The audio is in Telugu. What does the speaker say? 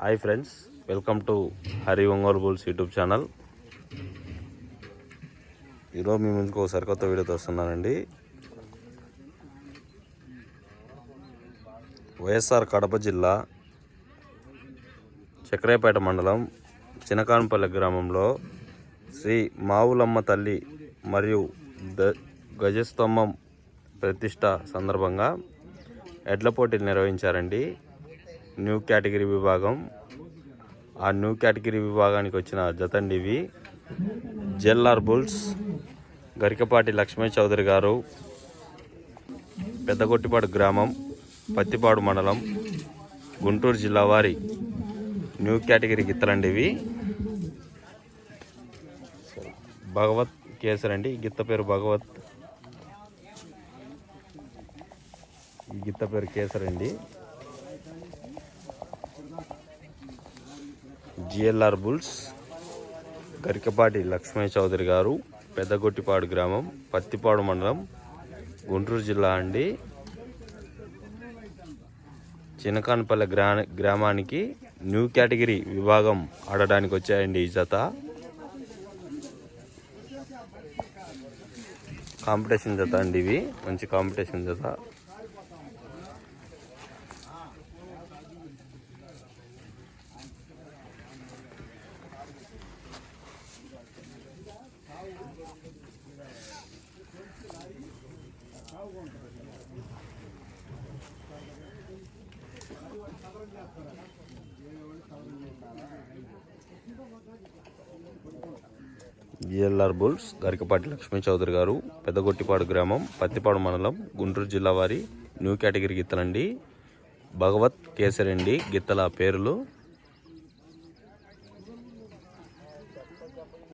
Hi friends welcome to Hari Ongole bulls YouTube channel ఈరోజు మీ ముందుకు ఒక సరికొత్త వీడియోతో వస్తున్నానండి. వైఎస్ఆర్ కడప జిల్లా చక్రేపేట మండలం చినకాన్పల్లి గ్రామంలో శ్రీ మావులమ్మ తల్లి మరియు ద గజస్తంభం ప్రతిష్ట సందర్భంగా ఎడ్ల పోటీలు నిర్వహించారండి. న్యూ కేటగిరీ విభాగం. ఆ న్యూ కేటగిరీ విభాగానికి వచ్చిన జతండి ఇవి జెల్ఆర్ బుల్స్ గరికపాటి లక్ష్మీ చౌదరి గారు పెద్దగొట్టిపాడు గ్రామం పత్తిపాడు మండలం గుంటూరు జిల్లా వారి న్యూ కేటగిరీ గిత్తలండి ఇవి భగవత్ కేసర్ అండి ఈ గిత్త పేరు భగవత్. ఈ గిత్త పేరు కేసర్ అండి. జిఎల్ఆర్ బుల్స్ గరికపాటి లక్ష్మీ చౌదరి గారు పెద్దగొట్టిపాడు గ్రామం పత్తిపాడు మండలం గుంటూరు జిల్లా అండి. చినకాన్పల్లె గ్రా గ్రామానికి న్యూ కేటగిరీ విభాగం ఆడడానికి వచ్చాయండి ఈ జత. కాంపిటీషన్ జత అండి ఇవి. మంచి కాంపిటీషన్ జత. జిఎల్ఆర్ బుల్స్ గరికపాటి లక్ష్మీ చౌదరి గారు పెద్దగొట్టిపాడు గ్రామం పత్తిపాడు మండలం గుంటూరు జిల్లా వారి న్యూ కేటగిరీ గిత్తలండి. భగవత్ కేసరి అండి గిత్తల పేర్లు.